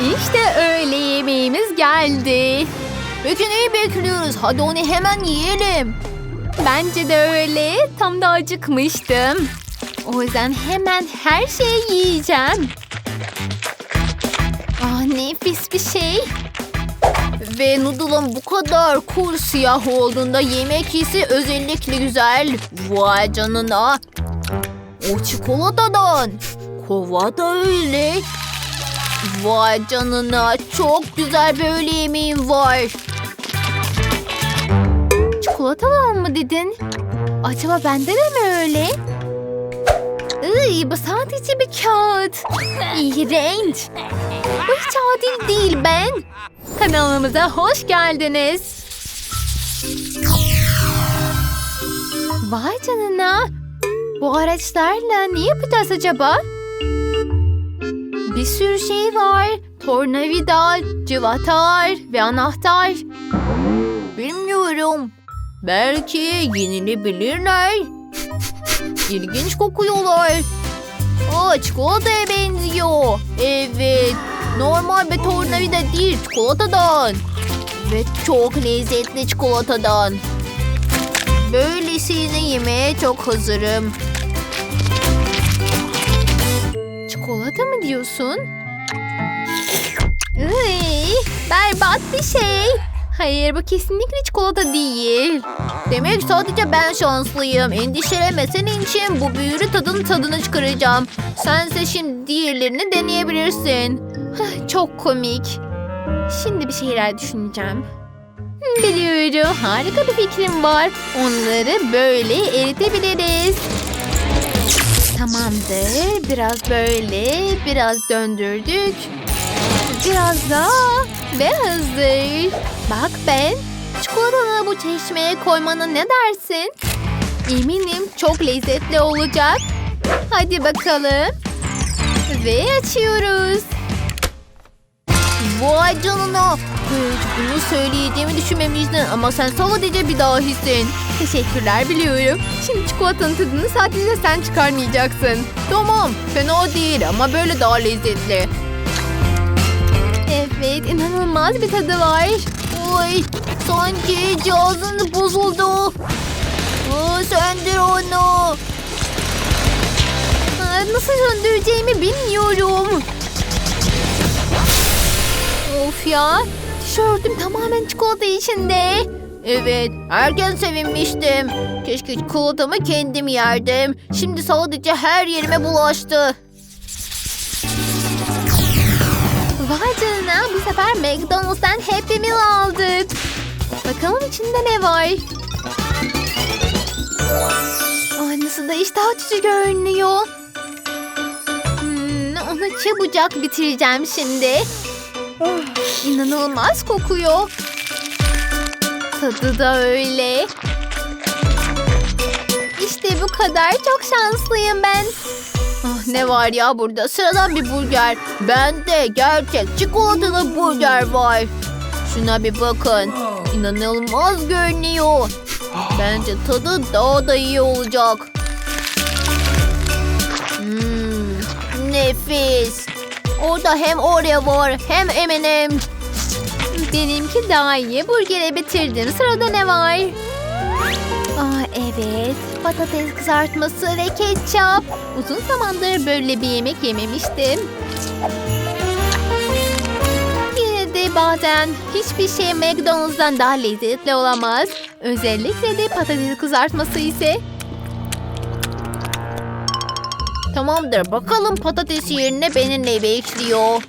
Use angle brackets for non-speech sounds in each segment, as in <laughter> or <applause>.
İşte öğle yemeğimiz geldi. Peki neyi bekliyoruz? Hadi onu hemen yiyelim. Bence de öyle. Tam da acıkmıştım. O yüzden hemen her şeyi yiyeceğim. Ah nefis bir şey. Ve noodle'ın bu kadar kur siyah olduğunda yemek hissi özellikle güzel. Vay canına. O çikolatadan. Kova da öyle. Vay canına çok güzel bir öğle yemeğin var. Çikolatalı mı dedin? Acaba bende de mi öyle? Iy, bu sadece bir kağıt. İğrenç. Bu hiç adil değil ben. Kanalımıza hoş geldiniz. Vay canına. Bu araçlarla ne yapacağız acaba? Bir sürü şey var. Tornavida, cıvatar ve anahtar. Bilmiyorum. Belki yenilebilirler. İlginç kokuyorlar. Aa çikolataya benziyor. Evet. Normal bir tornavida değil çikolatadan. Ve çok lezzetli çikolatadan. Böylesini yemeye çok hazırım. Çikolata mı diyorsun? Iy, berbat bir şey. Hayır bu kesinlikle çikolata değil. Demek sadece ben şanslıyım. Endişelenme senin için bu büyülü tadın tadını çıkaracağım. Sense şimdi diğerlerini deneyebilirsin. Çok komik. Şimdi bir şeyler düşüneceğim. Biliyorum harika bir fikrim var. Onları böyle eritebiliriz. Tamamdır. Biraz böyle, biraz döndürdük. Biraz daha ve hazır. Bak ben. Çikolatanı bu çeşmeye koymana ne dersin? Eminim çok lezzetli olacak. Hadi bakalım. Ve açıyoruz. Vay canına. Bunu söyleyeceğimi düşünmemiştin ama sen sadece bir dahisin. Teşekkürler biliyorum. Şimdi çikolatanın tadını sadece sen çıkarmayacaksın. Tamam fena değil ama böyle daha lezzetli. Evet inanılmaz bir tadı var. Oy sanki cihazın bozuldu. Aa, söndür onu. Nasıl söndüreceğimi bilmiyorum. Of ya. Tişörtüm tamamen çikolata içinde. Evet erken sevinmiştim. Keşke çikolatamı kendim yerdim. Şimdi sadece her yerime bulaştı. Vay canına bu sefer McDonald's'tan Happy Meal aldık. Bakalım içinde ne var? Ay nasıl da iştah açıcı görünüyor. Hmm, onu çabucak bitireceğim şimdi. Oh, inanılmaz kokuyor. Tadı da öyle. İşte bu kadar çok şanslıyım ben. Ah, ne var ya burada sıradan bir burger. Bende gerçek çikolatalı burger var. Şuna bir bakın. İnanılmaz görünüyor. Bence tadı daha da iyi olacak. Hmm, nefis. Orada hem Oreo var hem M&M. Benimki daha iyi. Burgeri bitirdim. Sırada ne var? Aa evet. Patates kızartması ve ketçap. Uzun zamandır böyle bir yemek yememiştim. Yine de bazen hiçbir şey McDonald's'dan daha lezzetli olamaz. Özellikle de patates kızartması ise. Tamamdır bakalım patates yerine beni ne bekliyor.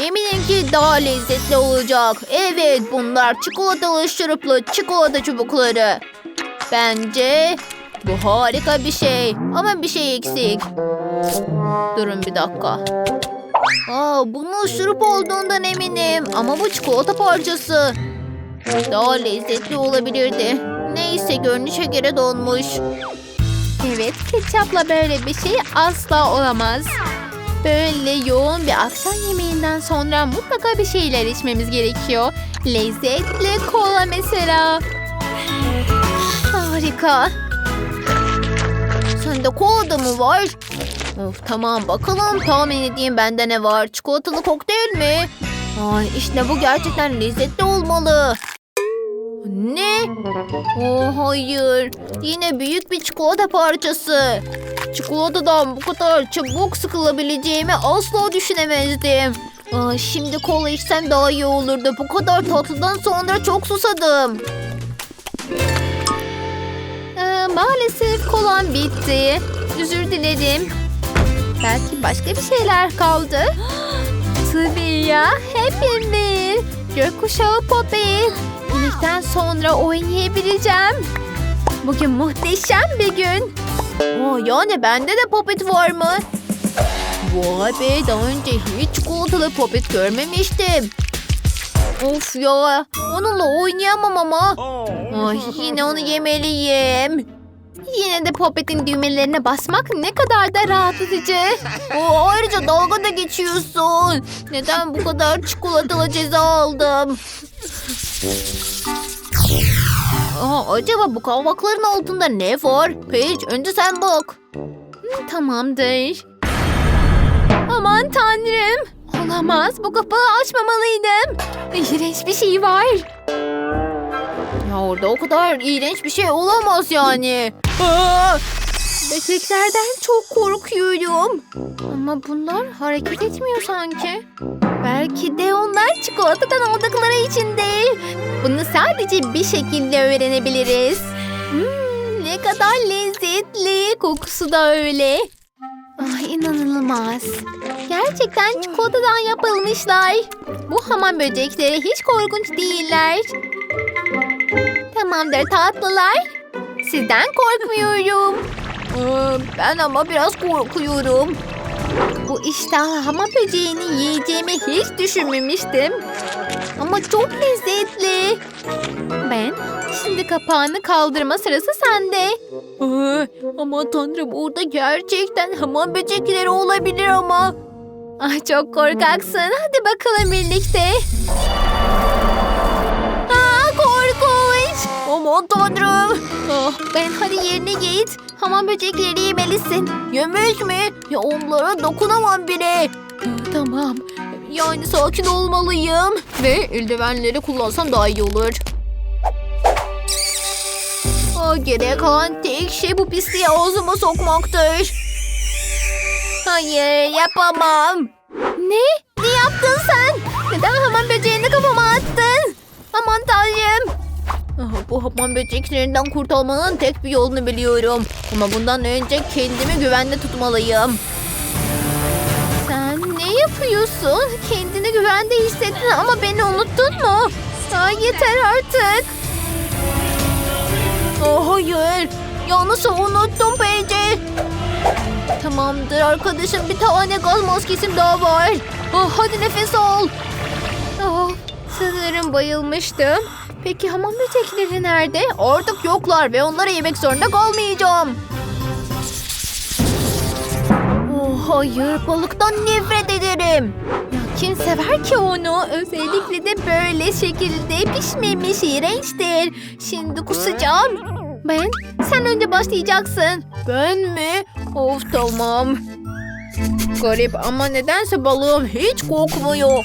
Eminim ki daha lezzetli olacak. Evet bunlar çikolatalı şuruplu çikolata çubukları. Bence bu harika bir şey. Ama bir şey eksik. Durun bir dakika. Aa, bunun şurup olduğundan eminim. Ama bu çikolata parçası. Daha lezzetli olabilirdi. Neyse görünüşe göre donmuş. Evet, ketçapla böyle bir şey asla olamaz. Böyle yoğun bir akşam yemeğinden sonra mutlaka bir şeyler içmemiz gerekiyor. Lezzetli kola mesela. Harika. Sende kola mı var? Of tamam bakalım tahmin edeyim bende ne var. Çikolatalı kokteyl mi? Ay işte bu gerçekten lezzetli olmalı. Ne? Oh hayır. Yine büyük bir çikolata parçası. Çikolatadan bu kadar çabuk sıkılabileceğimi asla düşünemezdim. Aa, şimdi kola içsem daha iyi olurdu. Bu kadar tatlıdan sonra çok susadım. Ee, maalesef kolam bitti. Özür dilerim. Belki başka bir şeyler kaldı. <gasps> Tabii ya hepimiz. Gökkuşağı Popit. Yemekten sonra oynayabilirim. Bugün muhteşem bir gün. Aa, yani bende de popet var mı? Vay be daha önce hiç çikolatalı popet görmemiştim. Of ya onunla oynayamam ama. Ay, yine onu yemeliyim. Yine de Popet'in düğmelerine basmak ne kadar da rahatlatıcı. Oo, ayrıca dalga da geçiyorsun. Neden bu kadar çikolatalı ceza aldım? Aa, acaba bu kavakların altında ne var? Paige önce sen bak. Tamamdır. Aman tanrım. Olamaz bu kapağı açmamalıydım. İğrenç bir şey var. Ya orada o kadar iğrenç bir şey olamaz yani. Aa! Böceklerden çok korkuyorum. Ama bunlar hareket etmiyor sanki. Belki de onlar çikolatadan oldukları için değil. Bunu sadece bir şekilde öğrenebiliriz. Hmm, ne kadar lezzetli. Kokusu da öyle. Ah inanılmaz. Gerçekten çikolatadan yapılmışlar. Bu hamam böcekleri hiç korkunç değiller. Tamamdır tatlılar. Sizden korkmuyorum. Ben ama biraz korkuyorum. Bu iştahlı hamam böceğini yiyeceğimi hiç düşünmemiştim. Ama çok lezzetli. Ben şimdi kapağını kaldırma sırası sende. Aa, ama tanrım orada gerçekten hamam böcekleri olabilir ama. Ah çok korkaksın. Hadi bakalım birlikte. Aman tanrım. Oh, ben hadi yerine git. Hamam böcekleri yemelisin. Yemek mi? Ya onlara dokunamam bile. Ah, Tamam. Yani sakin olmalıyım. Ve eldivenleri kullansam daha iyi olur. Aa, geriye kalan tek şey bu pisliği ağzıma sokmaktır. Hayır yapamam. Ne? Ne yaptın sen? Neden hamam böceğini kafama attın? Aman tanrım. Ah, Bu hamam böceklerinden kurtulmanın tek bir yolunu biliyorum. Ama bundan önce kendimi güvende tutmalıyım. Sen ne yapıyorsun? Kendini güvende hissettin ama beni unuttun mu? Aa, yeter artık. Oh, hayır. Ya nasıl unuttum Paige? Tamamdır arkadaşım bir tane gaz maskesim daha var. Ah, hadi nefes al. Oh, sanırım bayılmıştım. Peki hamam böcekleri nerede? Artık yoklar ve onları yemek zorunda kalmayacağım. Oh, hayır balıktan nefret ederim. Ya kim sever ki onu? Özellikle de böyle şekilde pişmemiş iğrençtir. Şimdi kusacağım. Ben, sen önce başlayacaksın. Ben mi? Of tamam. Garip ama nedense balığım hiç kokmuyor.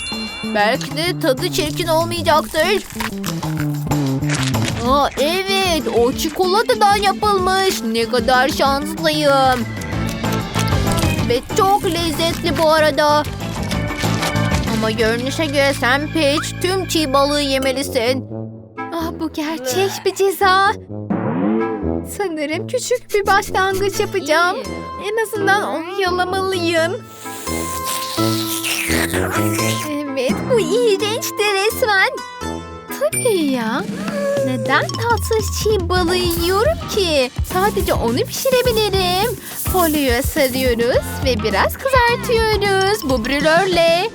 Belki de tadı çirkin olmayacaktır. Aa, evet o çikolatadan yapılmış. Ne kadar şanslıyım. Ve çok lezzetli bu arada. Ama görünüşe göre sen Peach tüm çiğ balığı yemelisin. Ah bu gerçek bir ceza. Sanırım küçük bir başlangıç yapacağım. En azından onu yalamalıyım. Evet <laughs> bu iğrençti resmen. Tabii ya. Neden tatsız çiğ balığı yiyorum ki? Sadece onu pişirebilirim. Folyoya sarıyoruz ve biraz kızartıyoruz bu brülörle.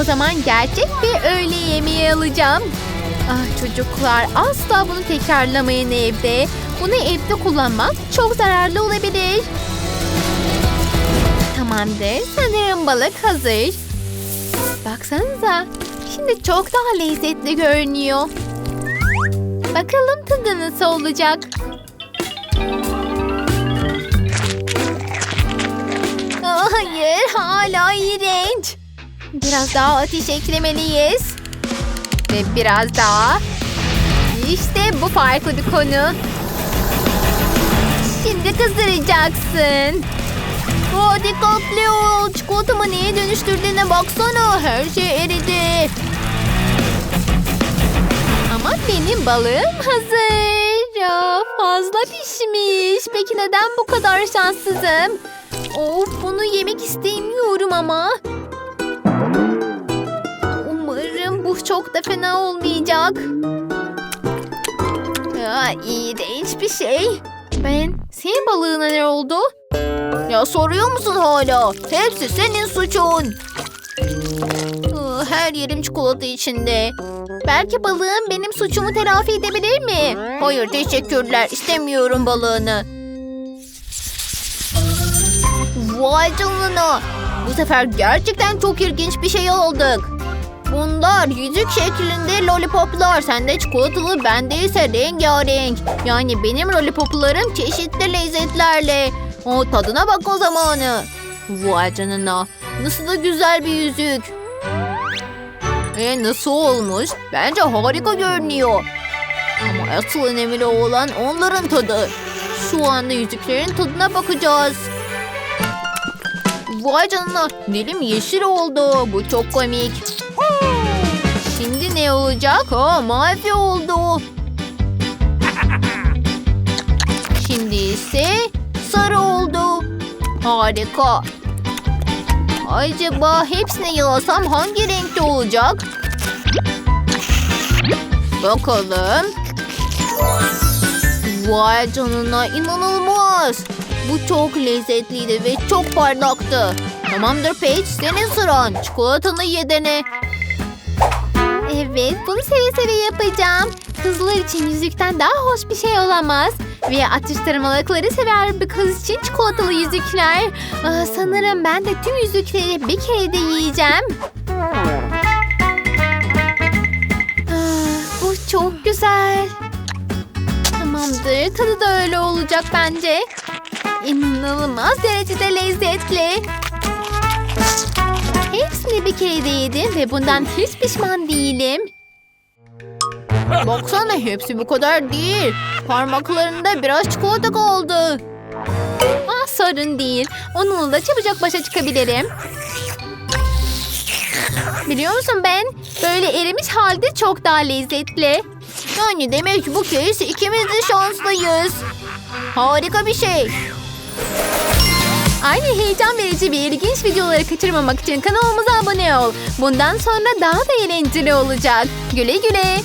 O zaman gerçek bir öğle yemeği alacağım. Ah çocuklar asla bunu tekrarlamayın evde. Bunu evde kullanmak çok zararlı olabilir. Tamamdır. Sanırım balık hazır. Baksanıza. Şimdi çok daha lezzetli görünüyor. Bakalım tadı nasıl olacak. Aa, Hayır, hala iğrenç. Biraz daha ateş eklemeliyiz. Ve biraz daha. İşte bu farklı bir konu. Şimdi kızdıracaksın. Aa, dikkatli ol. Çikolatamı neye dönüştürdüğüne baksana. Her şey eridi. Ama benim balığım hazır. Ya, fazla pişmiş. Peki neden bu kadar şanssızım? Of bunu yemek istemiyorum ama. Umarım bu çok da fena olmayacak. Ya, iğrenç bir şey. Ben, senin balığına ne oldu? Ya soruyor musun hala? Hepsi senin suçun. Her yerim çikolata içinde. Belki balığım benim suçumu telafi edebilir mi? Hayır teşekkürler. İstemiyorum balığını. Vay canına. Bu sefer gerçekten çok ilginç bir şey aldık. Bunlar yüzük şeklinde lollipoplar. Sende çikolatalı, bende ise rengarenk. Yani benim lollipoplarım çeşitli lezzetlerle. O tadına bak o zamanı. Vay canına. Nasıl da güzel bir yüzük. E nasıl olmuş? Bence harika görünüyor. Ama asıl önemli olan onların tadı. Şu anda yüzüklerin tadına bakacağız. Vay canına dilim yeşil oldu. Bu çok komik. Şimdi ne olacak? Ha mavi oldu. Şimdi ise sarı oldu. Harika. Acaba hepsini yalasam hangi renkte olacak? Bakalım. Vay canına inanılmaz. Bu çok lezzetliydi ve çok parlaktı. Tamamdır Paige senin sıran. Çikolatanı ye dene. Evet, bunu seve seve yapacağım. Kızlar için yüzükten daha hoş bir şey olamaz. Ve atıştırmalıkları sever bir kız için çikolatalı yüzükler. Aa, sanırım ben de tüm yüzükleri bir kere de yiyeceğim. Aa, bu çok güzel. Tamamdır, tadı da öyle olacak bence. İnanılmaz derecede lezzetli. Hepsini bir kere de yedim ve bundan hiç pişman değilim. Baksana hepsi bu kadar değil. Parmaklarında biraz çikolata kaldı. Ah sorun değil. Onunla da çabucak başa çıkabilirim. Biliyor musun ben? Böyle erimiş halde çok daha lezzetli. Yani demek bu kez ikimiz de şanslıyız. Harika bir şey. Aynı heyecan verici bir ilginç videoları kaçırmamak için kanalımıza abone ol. Bundan sonra daha da eğlenceli olacak. Güle güle.